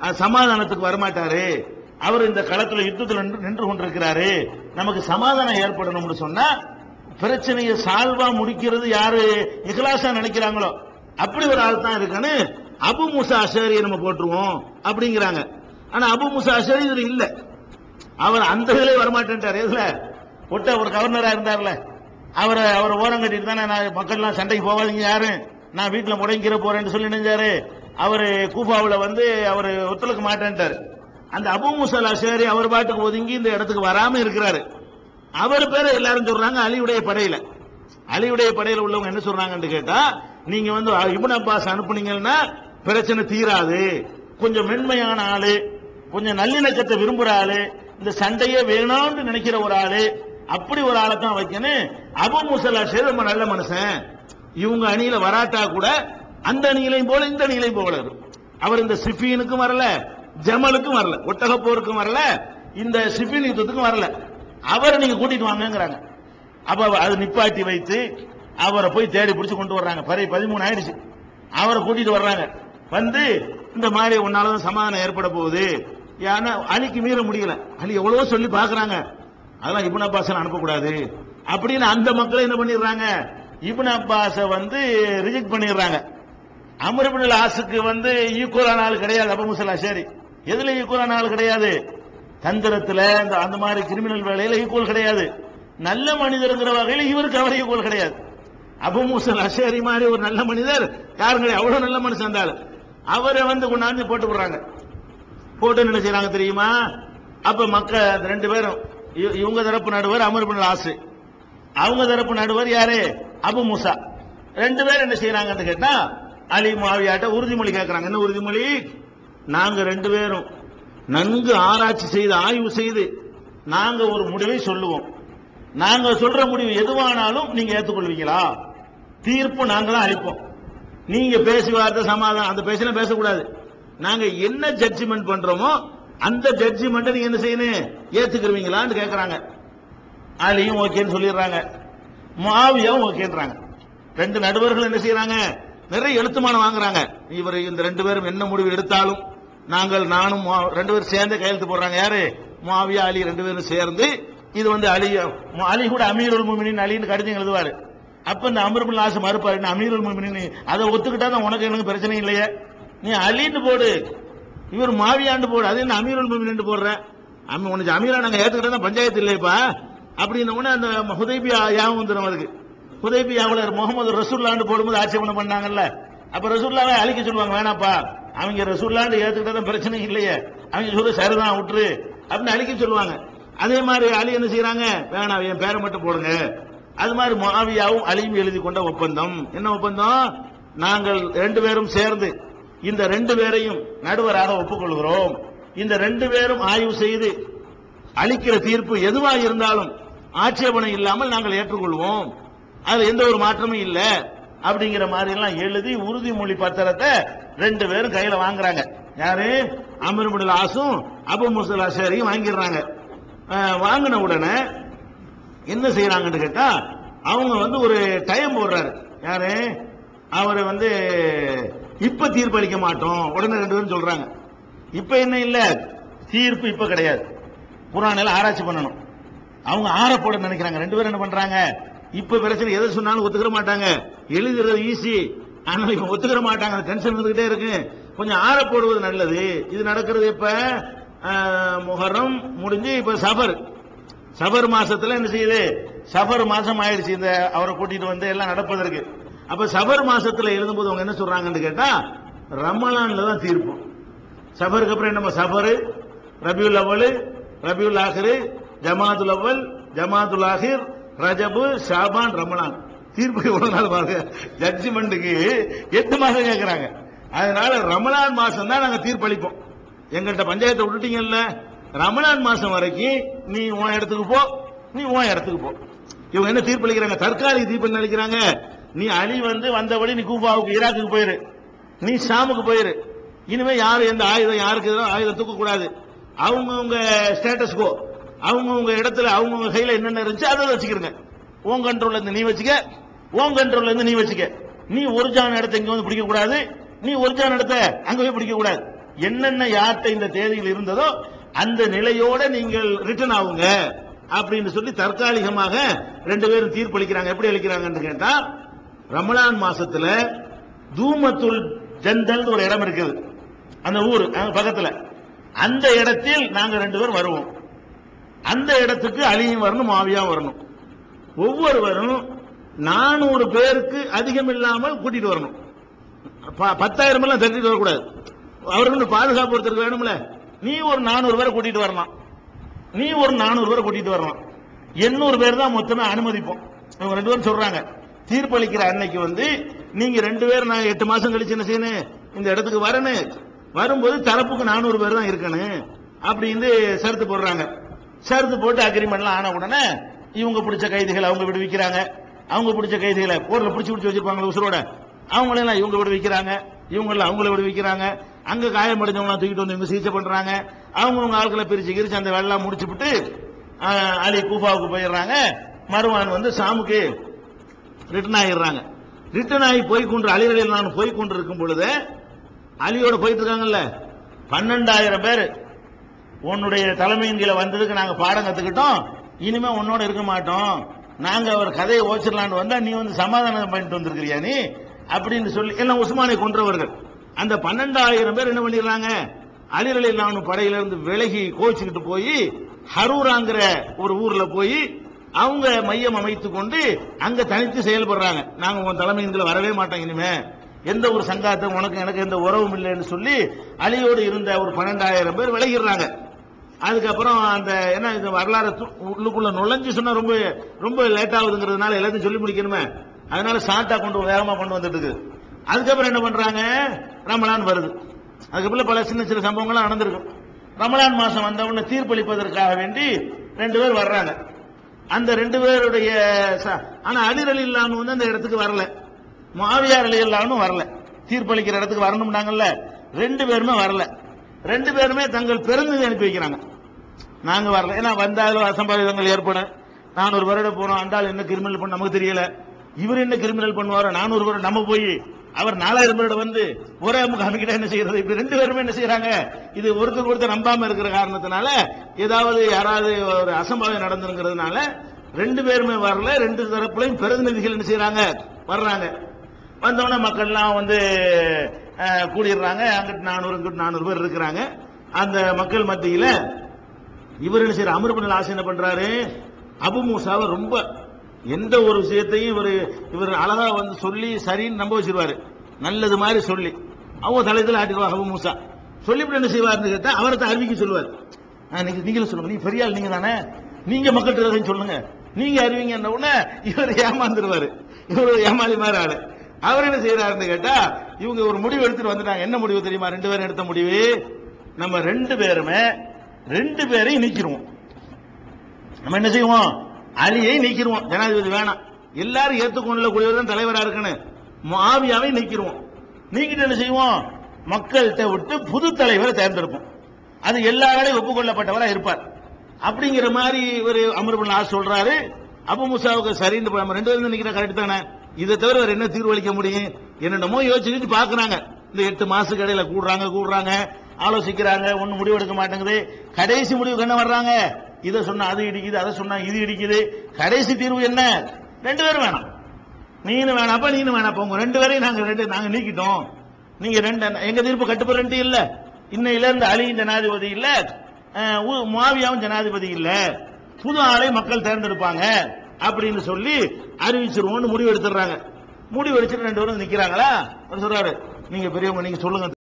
சமாதானத்துக்கு வரமாட்டாரு. அவர் இந்த களத்துல யுத்தத்தில் நின்று நின்று கொண்டிருக்கிறாரு. நமக்கு சமாதானம் ஏற்படணும்னு சொன்னா பிரச்சனையை சால்வா முடிக்கிறது யாரு? இகலாசா நினைக்கிறாங்களோ? அப்படி ஒரு ஆள் தான் இருக்குன்னு அபு முசா அஷரியை நம்ம போட்டுருவோம் அப்படிங்கிறாங்க. ஆனா அபு முசா அசேரி இதுல இல்ல. அவர் அந்த இதுல வரமாட்டேன்ட்டார். எதுல? ஒட்ட ஒரு கவர்னரா இருந்தார்ல. அவரை அவர் ஓரம் கட்டிட்டு தானே நான் மக்கள்லாம் சண்டைக்கு போகாதீங்க யாரு? நான் வீட்டில் முடங்கிற போறேன்னு சொல்லி நினைஞ்சாரு. அவர் கூஃபாவில் வந்து அவர் ஒத்துழைக்க மாட்டேன்ட்டாரு. அந்த அபு முசல் அஷரி அவர் பாட்டுக்கு ஒதுங்கி இந்த இடத்துக்கு வராமல் இருக்கிறாரு. அவர் பேர் எல்லாரும் சொல்றாங்க அலியுடைய படையில. அலியுடைய படையில உள்ளவங்க என்ன சொல்றாங்கன்னு கேட்டா நீங்க வந்து இபுன் அப்பாஸ் அனுப்புனீங்கன்னா பிரச்சனை தீராது. கொஞ்சம் மென்மையான ஆளு கொஞ்சம் நல்லிணக்கத்தை விரும்புற ஆளு இந்த சண்டையே வேணும்னு நினைக்கிற ஒரு ஆளு அப்படி ஒரு ஆளை தான் வைக்கணும். அபு முசல் ஷேர் ரொம்ப நல்ல மனுஷன். இவங்க அணியில வராட்டா கூட அந்த அணியிலையும் போல இந்த அணியிலையும் போல அவர் இந்த சிஃபீனுக்கும் வரல ஜமலுக்கும் வரல ஒட்டக போருக்கும் வரல இந்த சிஃபின் யுத்தத்துக்கும் வரல. அவரை நீங்க கூட்டிட்டு வாங்கங்கிறாங்க. அப்ப அது நிப்பாட்டி வைத்து அவரை போய் தேடி பிடிச்சு கொண்டு வர்றாங்க. பறை பதிமூணு ஆயிடுச்சு. அவரை கூட்டிட்டு வர்றாங்க. வந்து இந்த மாதிரி உன்னாலதான் சமாதானம் ஏற்பட போகுது. ஏன்னா அலிக்கு மீற முடியல. அலி எவ்வளவோ சொல்லி பாக்குறாங்க. அதெல்லாம் இபுன் அப்பாஸ் அனுப்பக்கூடாது. அப்படின்னு அந்த மக்களை என்ன பண்ணிடுறாங்க? இபுன் அப்பாஸ வந்து ரிஜெக்ட் பண்ணிடுறாங்க. அமர்பின் ஆசுக்கு வந்து ஈக்குவலான ஆள் கிடையாது. அபு முசலா சரி. எதுல ஈக்குவலான ஆள் கிடையாது? தந்திரத்துல இந்த அந்த மாதிரி கிரிமினல் வேலையில ஈக்குவல் கிடையாது. நல்ல மனிதர்ங்கிற வகையில் இவருக்கு அவர் ஈக்குவல் கிடையாது. அபு முசல் அஷேரி மாதிரி ஒரு நல்ல மனிதர் யாரும் கிடையாது அவ்வளவு நல்ல மனுஷன் இருந்தாலும் அவரை வந்து கொண்டாந்து போட்டு விடுறாங்க. போட்டு என்ன செய்யறாங்க தெரியுமா? அப்ப மக்க அந்த ரெண்டு பேரும் இவங்க தரப்பு நடுவர் அமர் பின் ஆசு அவங்க தரப்பு நடுவர் யாரு? அபு மூசா. ரெண்டு பேரும் என்ன செய்யறாங்கன்னு கேட்டா அலி மாவியாட்ட உறுதிமொழி கேட்கறாங்க என்ன உறுதிமொழி? நாங்க ரெண்டு பேரும் நன்கு ஆராய்ச்சி செய்து ஆய்வு செய்து நாங்க ஒரு முடிவை சொல்லுவோம். நாங்க சொல்ற முடிவு எதுவானாலும் நீங்க ஏத்துக்கொள்வீங்களா? தீர்ப்பு நாங்களாம் அளிப்போம். நீங்க பேசி வார்த்தை சமாதானம் அந்த பேசினா பேசக்கூடாது. நாங்க என்ன ஜட்ஜ்மெண்ட் பண்றோமோ அந்த ஜட்ஜ்மெண்ட்டை நீங்க என்ன செய்யணும்? ஏத்துக்கிருவீங்களான்னு கேட்கறாங்க அலியும் ஓகேன்னு சொல்லிடுறாங்க. மாவியாவும் ஓகேன்றாங்க. ரெண்டு நடுவர்கள் என்ன செய்யறாங்க? நிறைய எழுத்துமானம் வாங்குறாங்க. இவர் இந்த ரெண்டு பேரும் என்ன முடிவு எடுத்தாலும் நாங்கள் நானும் ரெண்டு பேரும் சேர்ந்து கையெழுத்து போடுறாங்க. யாரு? மாவியா அலி ரெண்டு பேரும் சேர்ந்து இது வந்து அலி அலி கூட அமீருல் முமினின் அலின்னு கடிதம் எழுதுவாரு. அப்ப இந்த அமருபுல் ஆசை மறுப்பாரு. இந்த அமீருல் முமினின் அதை ஒத்துக்கிட்டா தான் உனக்கு எனக்கு பிரச்சனை இல்லையே. நீ அலின்னு போடு. இவர் மாவியாண்டு போடு. அது என்ன அமீருல் முமினின் போடுற? அம்ம உனக்கு அமீரா நாங்க ஏத்துக்கிட்டா தான் பஞ்சாயத்து இல்லையப்பா. அப்படின்ன உடனே அந்த ஹுதைபியா யாவும் வந்துடும் அதுக்கு. ஹுதைபியாவில் முகமது ரசூல்லாண்டு போடும்போது ஆட்சேபணம் பண்ணாங்கல்ல. அப்ப ரசூல்லாவை அழிக்க சொல்லுவாங்க வேணாப்பா. அவங்க ரசூல்லாண்டு ஏத்துக்கிட்டா பிரச்சனை இல்லையே. அவங்க சொல்ல சரிதான் விட்டுரு. அப்படின்னு அழிக்க சொல்லுவாங்க. அதே மாதிரி அலி என்ன செய்யறாங்க வேணாம் என் பேரை மட்டும் போடுங்க. அது மாதிரி மாவியாவும் அலியும் எழுதி கொண்ட ஒப்பந்தம். என்ன ஒப்பந்தம்? நாங்கள் ரெண்டு பேரும் சேர்ந்து இந்த ரெண்டு பேரையும் நடுவராக ஒப்புக்கொள்கிறோம். இந்த ரெண்டு பேரும் ஆய்வு செய்து அளிக்கிற தீர்ப்பு எதுவாக இருந்தாலும் ஆட்சேபனை இல்லாமல் நாங்கள் ஏற்றுக்கொள்வோம். அதுல எந்த ஒரு மாற்றமும் இல்ல அப்படிங்கிற மாதிரி எல்லாம் எழுதி உறுதிமொழி பத்திரத்தை ரெண்டு பேரும் கையில வாங்குறாங்க. யாரு? அமர்முடில் ஆசும் அபு முசல் அஷரியும் வாங்கிடுறாங்க. வாங்கின உடனே என்ன செய்யறாங்கன்னு கேட்டா அவங்க வந்து ஒரு டைம் போடுறாரு. யாரு? அவரை வந்து இப்ப தீர்ப்பளிக்க மாட்டோம். உடனே ரெண்டு பேரும் சொல்றாங்க. இப்ப என்ன இல்ல? தீர்ப்பு இப்ப கிடையாது. புராணில ஆராய்ச்சி பண்ணணும். அவங்க ஆற போட நினைக்கிறாங்க. ரெண்டு பேரும் என்ன பண்றாங்க? இப்ப பிரச்சனை எதை சொன்னாலும் ஒத்துக்கிற மாட்டாங்க. எழுதுறது ஈஸி ஆனால் இப்ப ஒத்துக்கிற மாட்டாங்க. டென்ஷன் இருந்துகிட்டே இருக்கு. கொஞ்சம் ஆற போடுவது நல்லது. இது நடக்கிறது இப்ப முகரம் முடிஞ்சு இப்ப சபர். சபர் மாசத்துல என்ன செய்யுது? சபர் மாசம் ஆயிடுச்சு. இந்த அவரை கூட்டிட்டு வந்து எல்லாம் நடப்பதற்கு. அப்ப சபர் மாசத்துல எழுதும்போது அவங்க என்ன சொல்றாங்கன்னு கேட்டா ரமலான்ல தான் தீர்ப்போம் சபருக்கு அப்புறம் நம்ம சபரு ரபியுல் அவ்வளு ரபியுல் ஆஹிரு ஜமாத்துல் அவ்வல் ஜமாத்துல் ஆஹிர் ரஜபு ஷாபான் ரமணான். தீர்ப்பு எவ்வளவு நாள் பாருங்க. ஜட்ஜ்மெண்ட்டுக்கு எட்டு மாசம் கேட்கிறாங்க அதனால ரமணான் மாசம் தான் நாங்க தீர்ப்பளிப்போம். எங்கள்கிட்ட பஞ்சாயத்தை விட்டுட்டீங்கல்ல ரமணான் மாசம் வரைக்கும் நீ உன் இடத்துக்கு போ நீ உன் இடத்துக்கு போ. இவங்க என்ன தீர்ப்பளிக்கிறாங்க? தற்காலிக தீர்ப்பு அளிக்கிறாங்க நீ அலி வந்து வந்தபடி நீ கூபாவுக்கு ஈராக்குக்கு போயிரு. நீ ஷாமுக்கு போயிரு. இனிமே யாரும் எந்த ஆயுதம் யாருக்கு ஆயுதம் தூக்க கூடாது அவங்கவுங்க ஸ்டேட்டஸ்கோ அவங்கவுங்க இடத்துல அவங்கவுங்க கையில் என்னென்ன இருந்துச்சு அதை வச்சுக்கிறங்க உன் கண்ட்ரோல்ல இருந்து நீ வச்சுக்க உன் கண்ட்ரோல்ல இருந்து நீ வச்சுக்க. நீ ஒரு ஜான் இடத்த இங்க வந்து பிடிக்க கூடாது. நீ ஒரு ஜான் இடத்த அங்க போய் பிடிக்க கூடாது. என்னென்ன யார்கிட்ட இந்த தேதியில் இருந்ததோ அந்த நிலையோட நீங்கள் ரிட்டர்ன் ஆகுங்க அப்படின்னு சொல்லி தற்காலிகமாக ரெண்டு பேரும் தீர்ப்பளிக்கிறாங்க. எப்படி அளிக்கிறாங்கன்னு கேட்டா ரமலான் மாசத்துல தூமத்துல் ஜந்தல் ஒரு இடம் இருக்குது. அந்த ஊர் பக்கத்துல. அந்த இடத்தில் நாங்க ரெண்டு பேரும் வருவோம். அந்த இடத்துக்கு அலியும் வரணும் மாவியா வரணும். ஒவ்வொருவரும் நானூறு பேருக்கு அதிகம் இல்லாமல் கூட்டிட்டு வரணும். ப- பத்தாயிரம் எல்லாம் தட்டிட்டு வரக்கூடாது. அவர்களுக்கு பாதுகாப்பு ஒருத்தருக்கு வேணும்ல. நீ ஒரு நானூறு பேரை கூட்டிட்டு வரலாம். நீ ஒரு நானூறு பேரை கூட்டிட்டு வரலாம். எண்ணூறு பேர் தான் மொத்தமே அனுமதிப்போம். இவங்க ரெண்டு பேரும் சொல்றாங்க. தீர்ப்பளிக்கிற அன்னைக்கு வந்து நீங்க ரெண்டு பேரும் நான் எட்டு மாசம் கழிச்சு என்ன செய்யணும்? இந்த இடத்துக்கு வரணும். வரும்போது தரப்புக்கு நானூறு பேர் தான் இருக்கணும். அப்படின்னு சருத்து போடுறாங்க. சருத்து போட்டு அக்ரிமெண்ட்லாம் ஆன உடனே இவங்க பிடிச்ச கைதிகளை அவங்க விடுவிக்கிறாங்க. அவங்க பிடிச்ச கைதிகளை போர்ல பிடிச்சி பிடிச்சி வச்சிருப்பாங்களே உசுரோட அவங்களெல்லாம் இவங்க விடுவிக்கிறாங்க. இவங்கள அவங்கள விடுவிக்கிறாங்க. அங்க காயமடைஞ்சவங்களாம் தூக்கிட்டு வந்து இவங்க சிகிச்சை பண்றாங்க. அவங்கவுங்க ஆட்களை பிரிச்சு கிரிச்சு அந்த வேலைலாம் முடிச்சுவிட்டு விட்டு அலி கூஃபாவுக்கு போயிடுறாங்க. மருவான் வந்து சாமுக்கு ரிட்டர்ன் ஆகிடுறாங்க ரிட்டர்ன் ஆகி போய் கொண்டு அலிகளில் நான் போய் கொண்டு இருக்கும் பொழுது அலியோட போயிட்டு இருக்காங்கல்ல பன்னெண்டாயிரம் பேர். உன்னுடைய தலைமையின் கீழே வந்ததுக்கு நாங்கள் பாடம் கற்றுக்கிட்டோம் இனிமே உன்னோட இருக்க மாட்டோம். நாங்கள் அவர் கதையை ஓச்சிடலான்னு வந்தால் நீ வந்து சமாதானம் பண்ணிட்டு வந்திருக்கிறியா நீ? அப்படின்னு சொல்லி எல்லாம் உஸ்மானை கொன்றவர்கள். அந்த பன்னெண்டாயிரம் பேர் என்ன பண்ணிடுறாங்க அலிரலி நானு படையிலிருந்து விலகி கோச்சுக்கிட்டு போய் ஹரூராங்கிற ஒரு ஊர்ல போய் அவங்க மையம் அமைத்து கொண்டு அங்க தனித்து செயல்படுறாங்க. நாங்க உன் தலைமையின் வரவே மாட்டோம் இனிமே. எந்த ஒரு சங்காத்தம் உனக்கு எனக்கு எந்த உறவும் இல்லைன்னு சொல்லி அலியோடு இருந்த ஒரு பன்னெண்டாயிரம் பேர் விலகிடுறாங்க. அதுக்கப்புறம் அந்த என்ன இந்த வரலாறு உள்ளுக்குள்ள நுழைஞ்சு சொன்னா ரொம்ப ரொம்ப லேட் ஆகுதுங்கிறதுனால எல்லாத்தையும் சொல்லி முடிக்கணுமே. அதனால ஷார்ட்டா கொண்டு வேகமா கொண்டு வந்துட்டு இருக்கு அதுக்கப்புறம் என்ன பண்றாங்க? ரமலான் வருது. அதுக்கப்புறம் பல சின்ன சின்ன சம்பவங்கள்லாம் நடந்திருக்கும். ரமலான் மாசம் வந்த உடனே தீர்ப்பளிப்பதற்காக வேண்டி ரெண்டு பேர் வர்றாங்க. அந்த ரெண்டு பேருடைய ஆனா அலிர் அலி இல்லாம வந்து அந்த இடத்துக்கு வரல. மாவியார் அலி இல்லாம வரல. தீர்ப்பளிக்கிற இடத்துக்கு வரணும்னாங்கல்ல. ரெண்டு பேருமே வரல. ரெண்டு பேருமே தங்கள் பெருந்ததி அனுப்பி வைக்கிறாங்க. நாங்க வரல. ஏன்னா வந்தாலும் அசம்பாவிதங்கள் ஏற்படும் நானூறு வருடம் போறோம் அந்த என்ன கிரிமினல் பண்ண நமக்கு தெரியல. இவர் என்ன கிரிமினல் பண்ணுவாரோ நானூறு வருடம் நம்ம போய் அவர் நாலாயிரம் வருடம் வந்து ஒரே முகாமிக்கிட்ட என்ன செய்யறது? இப்ப ரெண்டு பேருமே என்ன செய்யறாங்க? இது ஒருத்தர் ஒருத்தர் நம்பாம இருக்கிற காரணத்தினால ஏதாவது யாராவது ஒரு அசம்பாவிதம் நடந்துருங்கிறதுனால ரெண்டு பேருமே வரல. ரெண்டு தரப்புலையும் பிரதிநிதிகள் என்ன செய்யறாங்க? வர்றாங்க. வந்தோடனே மக்கள்லாம் வந்து கூடிடுறாங்க. அங்கிட்டு நானூறு இங்கிட்டு நானூறு பேர் இருக்கிறாங்க. அந்த மக்கள் மத்தியில் இவர் என்ன செய்யற அமர் பண்ணல ஆசை என்ன பண்றாரு? அபு மூசாவை ரொம்ப எந்த ஒரு விஷயத்தையும் இவர் இவர் அழகா வந்து சொல்லி சரின்னு நம்ப வச்சிருவாரு. நல்லது மாதிரி சொல்லி. அவங்க தலையத்தில் ஆட்டிடுவாங்க அபு மூசா. சொல்லிவிட்டு என்ன செய்வார்னு கேட்டா அவரை தான் அறிவிக்க சொல்லுவார். ஆ, நீங்க நீங்களும் சொல்லுங்க. நீங்க பெரியாள் நீங்க தானே? நீங்க மக்கள்கிட்ட ஏதாச்சும் சொல்லுங்க. நீங்க அறிவிங்க உடனே இவர் ஏமாந்துருவாரு. இவர் ஏமாளி மாதிரி ஆளு அவர் என்ன செய்யறாருன்னு கேட்டா இவங்க ஒரு முடிவு எடுத்துட்டு வந்துட்டாங்க. என்ன முடிவு தெரியுமா? ரெண்டு பேரும் எடுத்த முடிவு. நம்ம ரெண்டு பேருமே ரெண்டு பேரையும் நீக்கிடுவோம் நம்ம என்ன செய்வோம்? அலியை நீக்கிடுவோம் ஜனாதிபதி வேணாம். எல்லாரும் ஏற்றுக்கொள்ள கூடியவர் தான் தலைவரா இருக்கணும் மாவியாவை நீக்கிடுவோம் நீக்கிட்டு என்ன செய்வோம்? மக்கள்கிட்ட விட்டு புது தலைவரை தேர்ந்தெடுப்போம். அது எல்லாராலையும் ஒப்புக்கொள்ளப்பட்டவராக இருப்பார். அப்படிங்கிற மாதிரி ஒரு அமர்புல் ஆஸ் சொல்றாரு. அபு முசாவுக்கு சரின்னு நம்ம ரெண்டு பேரும் நினைக்கிற கரெக்ட் தானே? இதை தவிர வேற என்ன தீர்வளிக்க முடியும்? என்னென்னமோ யோசிச்சு பாக்குறாங்க இந்த எட்டு மாசத்துக்கு கடையில கூடுறாங்க கூடுறாங்க. ஆலோசிக்கிறாங்க ஒன்னும் முடிவு எடுக்க மாட்டேங்குது. கடைசி முடிவு என்ன வர்றாங்க? இதை சொன்னா அது இடிக்குது அதை சொன்னா இது இடிக்குது. கடைசி தீர்வு என்ன? ரெண்டு பேரும் வேணாம். நீனு வேணாப்பா நீனு வேணாப்பா உங்க ரெண்டு பேரையும் நாங்க ரெண்டு நாங்க நீக்கிட்டோம். நீங்க ரெண்டு எங்க தீர்ப்பு கட்டுப்படுறது இல்ல. இன்னையில இருந்து அலியும் ஜனாதிபதி இல்ல. மாவியாவும் உ- ஜனாதிபதி இல்ல. புது ஆளை மக்கள் தேர்ந்தெடுப்பாங்க. அப்படின்னு சொல்லி அறிவிச்சிருவோம்னு முடிவு எடுத்துடுறாங்க. முடிவு எடுத்துட்டு ரெண்டு பேரும் நிக்கிறாங்களா? அவர் சொல்றாரு நீங்க பெரியவங்க நீங்க சொல்லுங்க.